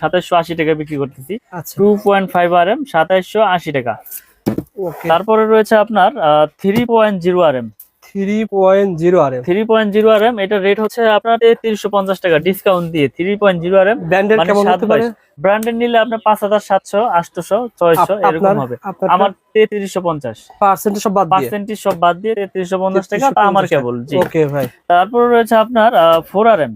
সাতাইশশো আশি টাকা বিক্রি করতেছি। আচ্ছা। Two point five R M সাতাইশশো আশি টাকা। ওকে। তারপরে রয়েছে আপনার three point zero R M three point zero R M three point zero R M এটা রেট হচ্ছে আপনার তিনশো পঞ্চাশ টাকা ডিসকাউন্ট দিয়ে three point zero R M ব্র্যান্ডের মানে কেমন হতে পারে? ব্র্যান্ডেড নিলে আপনার পাঁচ হাজার সাতশো ছয়শো এরকম হবে। আমার তেত্রিশশো পঞ্চাশ। পার্সেন্টেজ সব বাদ দিয়ে? পার্সেন্টেজ সব বাদ দিয়ে তেত্রিশশো পঞ্চাশ টাকা আমার কেবল জি। ওকে ভাই। তারপর রয়েছে আপনার four R M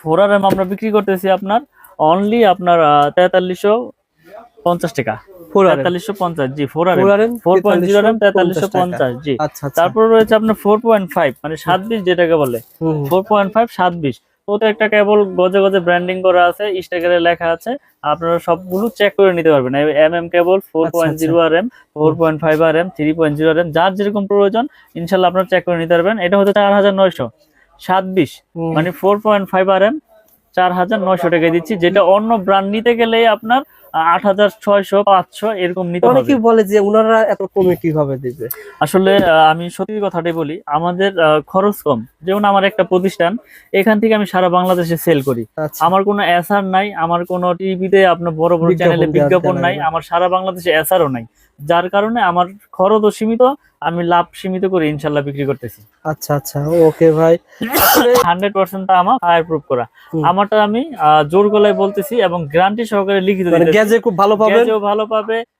four R M আমরা বিক্রি করতেছি আপনার অনলি আপনার তেতাল্লিশশো পঞ্চাশ টাকা। তেতাল্লিশশো পঞ্চাশ জি ফোর পয়েন্ট জিরো আর তেতাল্লিশশো পঞ্চাশ জি। রয়েছে আপনার ফোর পয়েন্ট ফাইভ মানে সাত বিশ যেটাকে বলে। ফোর পয়েন্ট ফাইভ সাত বিশ। প্রত্যেকটা কেবল গজে গজে ব্র্যান্ডিং করা আছে স্টিকারে লেখা আছে। আপনারা সবগুলো চেক করে নিতে পারবেন। M M cable four point zero R M four point five R M three point zero R M যার যেরকম প্রয়োজন ইনশাল্লাহ আপনারা চেক করে নিতে পারবেন। এটা হচ্ছে চার হাজার নয়শো। সাত বিশ মানে four point five R M চার হাজার নয়শো টাকা দিচ্ছি যেটা অন্য ব্র্যান্ড নিতে গেলে আপনার আট হাজার ছয়শো পাঁচশো এরকম নিতে হবে। বলে যে ওনারা এত কমে কীভাবে দিবে? আসলে আমি সত্যি কথাটাই বলি আমাদের খরচ কম। যেমন আমার একটা প্রতিষ্ঠান এখান থেকে আমি সারা বাংলাদেশে সেল করি। আচ্ছা। আমার কোনো এসআর নাই আমার কোনো টিভিতে আপনার বড় বড় চ্যানেলে বিজ্ঞাপন নাই আমার সারা বাংলাদেশে এসআরও নাই। যার কারণে আমার খরচও সীমিত আমি লাভ সীমিত করে ইনশাল্লাহ বিক্রি করতেছি। আচ্ছা আচ্ছা ওকে ভাই। হান্ড্রেড পার্সেন্ট আমার ফায়ার প্রুফ করা আমারটা আমি জোর গলায় বলতেছি এবং গ্যারান্টি সহকারে লিখিত মানে। গ্যাজে খুব ভালো পাবে ভালো পাবে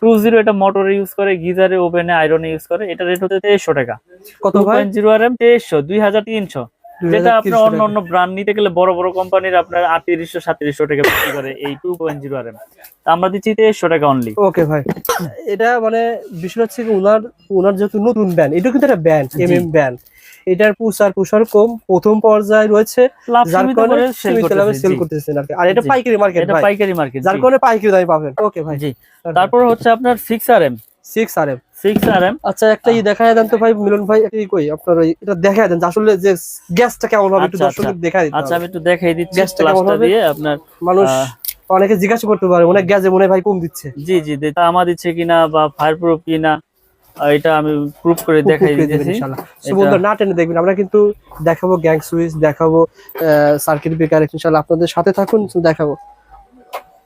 টু জিরো এটা মোটর ইউজ করে গিজারে ওভেনে আয়রনে ইউজ করে। এটা রেট হচ্ছে তেইশশো টাকা। কত ভাই? জিরো আর এম তেইশশো দুই হাজার তিনশো। যেটা আপনার অন্য অন্য ব্র্যান্ড নিতে গেলে বড় বড় কোম্পানির আপনার আটত্রিশশো সাতত্রিশশো টাকা বিক্রি করে এই two point zero R M আমরা দিচ্ছি তেইশশো টাকা অনলি ওকে ভাই। এটা মানে বিষয় হচ্ছে কি উনার উনার যেহেতু নতুন ব্যান্ড এটা কিন্তু একটা ব্যান্ড এম এম ব্যান্ড এটার পুষার পুষার কম প্রথম পর্যায়ে রয়েছে লাভ যার কারণে সেল। করতেছেন আর। আর এটা পাইকারি মার্কেট এটা পাইকারি মার্কেট যার কারণে পাইকারি দামে পাবেন। ওকে ভাই। জি। তারপর হচ্ছে আপনার six R M six R M six R M আচ্ছা একটা ই দেন তো ভাই মিলন ভাই একটা কই? আপনার এটা দেন আসলে যে গ্যাসটা কেমন হবে একটু আচ্ছা, আচ্ছা। আমি একটু দেখাই দিচ্ছি গ্যাসটা কেমন হবে? আপনার মানুষ অনেকে জিজ্ঞাসা করতে পারে হয় গ্যাসে মনে ভাই কম দিচ্ছে। জি জি তামা দিচ্ছে কিনা বা ফায়ার প্রুফ কিনা এটা আমি প্রুফ করে দেখাই এটা- বন্ধুরা না টেনে দেখবেন আমরা কিন্তু দেখাবো গ্যাং সুইচ দেখাবো সার্কিট ব্রেকার ইনশাআল্লাহ আপনাদের সাথে থাকুন দেখাবো।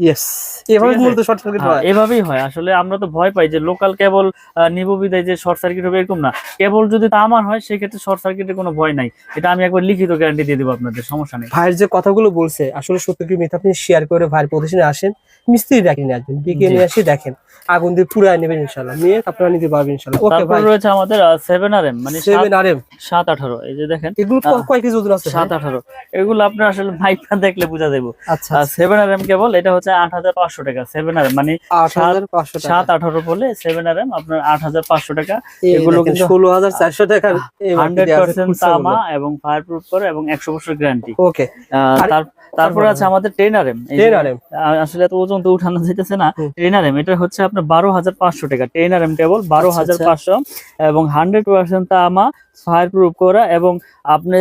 ইয়েস এভাবে মূলত শর্ট সার্কিট হ্যাঁ, এভাবেই আসলে আমরা তো ভয় পাই যে লোকাল কেবল নিব বিদায় যে শর্ট সার্কিট হবে এরকম না। কেবল যদি তামার হয় সেক্ষেত্রে শর্ট সার্কিটের কোনো ভয় নাই। এটা আমি একবার লিখিত গ্যারান্টি দিয়ে দেবো আপনাদের সমস্যা নেই। ভাইয়ের যে কথাগুলো বলছে আসলে সত্য কি মিথ্যা আপনি শেয়ার করে ভাইয়ের প্রতিষ্ঠানে আসেন মিস্ত্রি ডাকি নিয়ে আসবেন বিকে নিয়ে আসি দেখেন। আগুন দিয়ে পুরাই নেবেন ইনশাল্লাহ নিয়ে আপনারা নিতে পারবেন ইনশাল্লাহ ওকে ভাই রয়েছে আমাদের সেভেন আর এম মানে সেভেন আর এম সাত আঠারো এই যে দেখেন। এগুলো কয় কেজি ওজন আছে ভাই? সাত আঠারো। এগুলো আপনার আসলে মাইকটা দেখলে বোঝা যাব আচ্ছা সেভেন আর এম কেবল এটা হচ্ছে হচ্ছে আট হাজার পাঁচশো টাকা সেভেন আর মানে সাত আঠারো বলে সেভেন আর এম আপনার আট হাজার পাঁচশো টাকা। এগুলো কিন্তু- ষোলো হাজার চারশো টাকা হান্ড্রেড পার্সেন্ট তামা এবং ফায়ার প্রুফ করে এবং একশো বছর গ্যারান্টি ওকে তারপরে আছে আমাদের ট্রেনার এম ট্রেনার এম আসলে এত ওজন তো উঠানো যেতেছে না। এম এটা হচ্ছে আপনার বারো হাজার পাঁচশো টাকা। ট্রেনার এম কেবল বারো আচ্ছা, হাজার আচ্ছা। পাঁচশো। এবং হান্ড্রেড পার্সেন্ট তামা ফায়ার প্রুফ করা এবং আপনি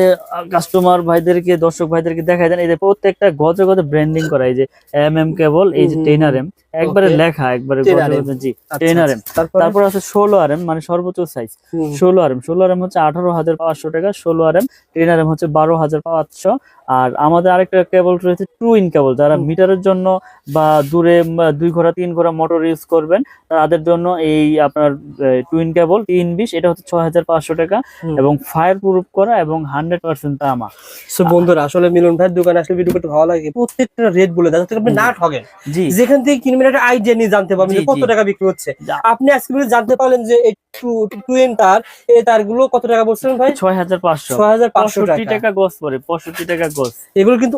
কাস্টমার ভাইদেরকে দর্শক ভাইদেরকে দেখাই দেন। এই যে প্রত্যেকটা গজে গজে ব্র্যান্ডিং করা। এই যে এম এম কেবল এই যে এম একবারে লেখা একবারে জি আচ্ছা, এম আচ্ছা। তারপর? আছে ষোলো আর এম মানে সর্বোচ্চ সাইজ ষোলো আর এম ষোলো আর এম হচ্ছে আঠারো হাজার পাঁচশো টাকা। ষোলো R M ten R M হচ্ছে বারো হাজার পাঁচশো। আর আমাদের আরেকটা কেবল রয়েছে টু ইন কেবল যারা। মিটারের জন্য বা দূরে দুই ঘোড়া তিন ঘোড়া মোটর ইউজ করবেন তাদের জন্য এই আপনার টুইন কেবল তিন বিশ এটা হচ্ছে ছয় হাজার পাঁচশো টাকা এবং ফায়ার প্রুফ করা এবং হান্ড্রেড পার্সেন্ট তামা। So বন্ধুরা আসলে মিলন ভাইয়ের দোকানে আসলে ভিডিও করতে ভালো লাগে। প্রত্যেকটা রেট বলে দেয় আপনি না ঠকেন জি। যেখান থেকে কিনবেন একটা আইডিয়া নিয়ে জানতে পারবেন কত টাকা বিক্রি হচ্ছে। আপনি আজকে বলে জানতে পারলেন যে এই টুয়েন তার এই তারগুলো কত টাকা বলছিলেন ভাই? ছয় হাজার পাঁচশো। ছয় হাজার পাঁচশো টাকা। গোস পরে পঁয়ষট্টি টাকা গোস এগুলো কিন্তু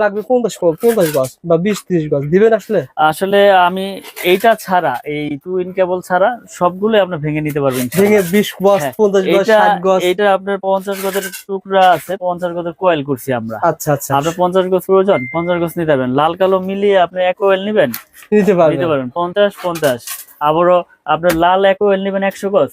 লাগবে পঞ্চাশ পঞ্চাশ গজ বা বিশ ত্রিশ গজ দিবেন আসলে? আসলে আমি এইটা ছাড়া এই টু ইন কেবল ছাড়া সবগুলো আপনি ভেঙে নিতে পারবেন ভেঙে বিশ গজ হ্যাঁ, পঞ্চাশ গজ ষাট গজ। এটা আপনার পঞ্চাশ গজের টুকরা আছে পঞ্চাশ গজের কোয়েল করছি আমরা। আচ্ছা আচ্ছা। আপনার পঞ্চাশ গজ প্রয়োজন পঞ্চাশ গজ নিতে পারবেন। লাল কালো মিলিয়ে আপনি এক কোয়েল নিবেন। নিতে নিতে পারবেন। পারবেন পঞ্চাশ পঞ্চাশ। আবারও আপনার লাল এক কোয়েল নিবেন একশো গজ।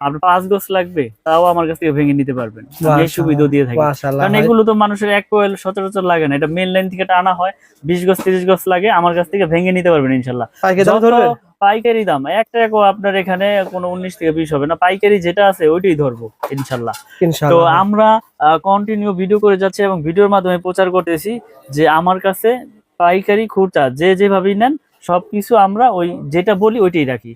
আপনার পাঁচ গজ লাগবে তাও আমার কাছ থেকে ভেঙে নিতে পারবেন। এই সুবিধা দিয়ে থাকি কারণ এগুলো তো মানুষের এক কোয়েল সচরাচর লাগে না। এটা মেন লাইন থেকে টানা হয় বিশ গজ তিরিশ গজ লাগে আমার কাছ থেকে ভেঙে নিতে পারবেন ইনশাল্লাহ পাইকারি দাম দাম এক টাকা আপনার এখানে কোনো উনিশ থেকে বিশ হবে না। পাইকারি যেটা আছে ওইটাই ধরবো ইনশাল্লাহ তো আমরা কন্টিনিউ ভিডিও করে যাচ্ছি এবং ভিডিওর মাধ্যমে প্রচার করতেছি যে আমার কাছে পাইকারি খুচরা যে যেভাবেই নেন সবকিছু আমরা ওই যেটা বলি ওইটাই রাখি।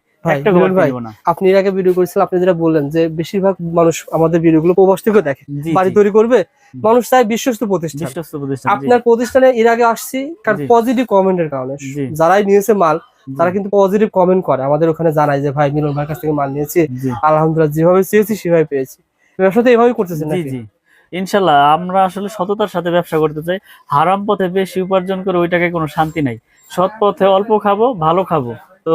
আপনি এর আগে ভিডিও করেছিলেন আপনি যেটা বললেন যে বেশিরভাগ মানুষ আমাদের ভিডিওগুলো প্রবাস থেকে দেখে। বাড়ি তৈরি করবে মানুষ চায় বিশ্বস্ত প্রতিষ্ঠান। আপনার প্রতিষ্ঠানে এর আগে আসছি কারণ। পজিটিভ কমেন্টের কারণে। যারাই নিয়েছে মাল তারা কিন্তু পজিটিভ কমেন্ট করে। আমাদের ওখানে জানায় যে ভাই মিলন ভাইয়ের কাছ থেকে মাল নিয়েছি আলহামদুলিল্লাহ যেভাবে চেয়েছি সেভাবে পেয়েছি। ব্যবসা তো এভাবেই করতেছেন জি ইনশাল্লাহ আমরা আসলে সততার সাথে ব্যবসা করতে চাই। হারাম পথে বেশি উপার্জন করে ওই টাকায় কোনো শান্তি নাই। সৎ পথে অল্প খাব ভালো খাব। তো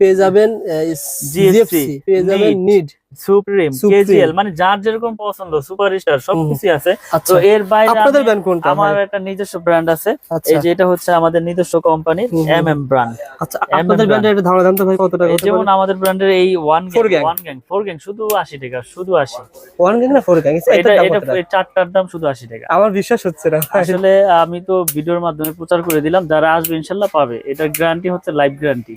পেয়ে যাবেন জিএফসি পেয়ে যাবেন নিড সুপ্রিম কেজিএল মানে যার যেরকম পছন্দ সুপারস্টার সবকিছু আছে। তো আচ্ছা এর বাইরে আপনাদের কোনটা আমার একটা নিজস্ব ব্র্যান্ড আছে। আচ্ছা। এই যে এটা হচ্ছে আমাদের নিজস্ব ব্র্যান্ড আচ্ছা আপনাদের brand। ব্যান্ডের ধারণা দাম তো ভাই কত টাকা যেমন আমাদের ব্র্যান্ডের এই one gang one gang four gang শুধু আশি টাকা শুধু আশি। ওয়ান গ্যাং না ফোর গ্যাং এটা এটা চারটার দাম শুধু আশি টাকা। আমার বিশ্বাস হচ্ছে না আসলে আমি তো ভিডিওর মাধ্যমে প্রচার করে দিলাম যারা আসবে ইনশাল্লাহ পাবে। এটা গ্যারান্টি হচ্ছে লাইফ গ্যারান্টি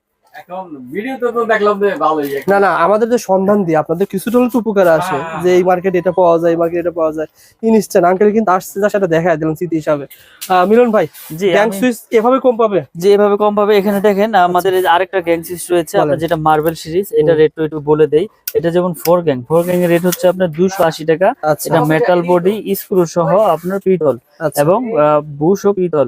এখন ভিডিওতে তো দেখলাম যে না না আমাদের যে সন্ধান দিয়ে আপনাদের কিছুটা হলে উপকার আসে হ্যাঁ। যে এই মার্কেটে এটা পাওয়া যায় মার্কেটে এটা পাওয়া যায়। ইনস্ট্যান্ট আঙ্কেল কিন্তু আসছে যা সেটা দেখা দিলাম স্মৃতি হিসাবে। মিলন ভাই জি গ্যাং সুইচ এভাবে কম পাবে? যে এভাবে কম পাবে। এখানে দেখেন আমাদের আরেকটা গ্যাং সিরিজ রয়েছে আপনার যেটা মার্বেল সিরিজ এটা। রেট একটু বলে দেই। এটা যেমন ফোর গ্যাং ফোর গ্যাং এর রেট হচ্ছে আপনার দুশো আশি টাকা। আচ্ছা। এটা মেটাল বডি স্ক্রু সহ আপনার পিতল আচ্ছা। এবং বুশ ও পিতল।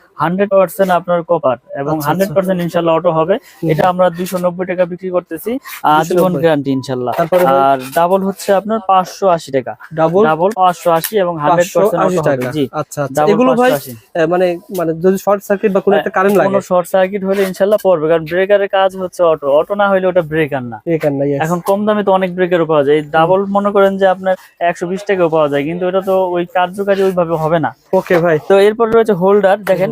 হান্ড্রেড পার্সেন্ট আপনার কপার এবং আচ্ছা, হান্ড্রেড পার্সেন্ট ইনশাল্লাহ অটো হবে। এটা আমরা দুইশো নব্বই টাকা বিক্রি করতেছি। আজীবন গ্যারান্টি ইনশাল্লাহ। আর ডাবল হচ্ছে আপনার পাঁচশো আশি টাকা। ডাবল ডাবল পাঁচশো আশি এবং হান্ড্রেড পার্সেন্ট জি। আচ্ছা আচ্ছা। এগুলো ভাই মানে মানে যদি শর্ট সার্কিট বা কোনো একটা কারেন্ট লাগে। কোনো শর্ট সার্কিট হলে ইনশাল্লাহ পড়বে। কারণ ব্রেকারের কাজ হচ্ছে অটো অটো না হলে ওটা ব্রেকার না। এখানে নাই এখন কম দামে তো অনেক ব্রেকারও পাওয়া যায়। ডাবল মনে করেন যে আপনার একশো বিশ টাকাও পাওয়া যায়। কিন্তু এটা তো ওই কার্যকারী ওইভাবে হবে না। ওকে ভাই। তো এরপর রয়েছে হোল্ডার দেখেন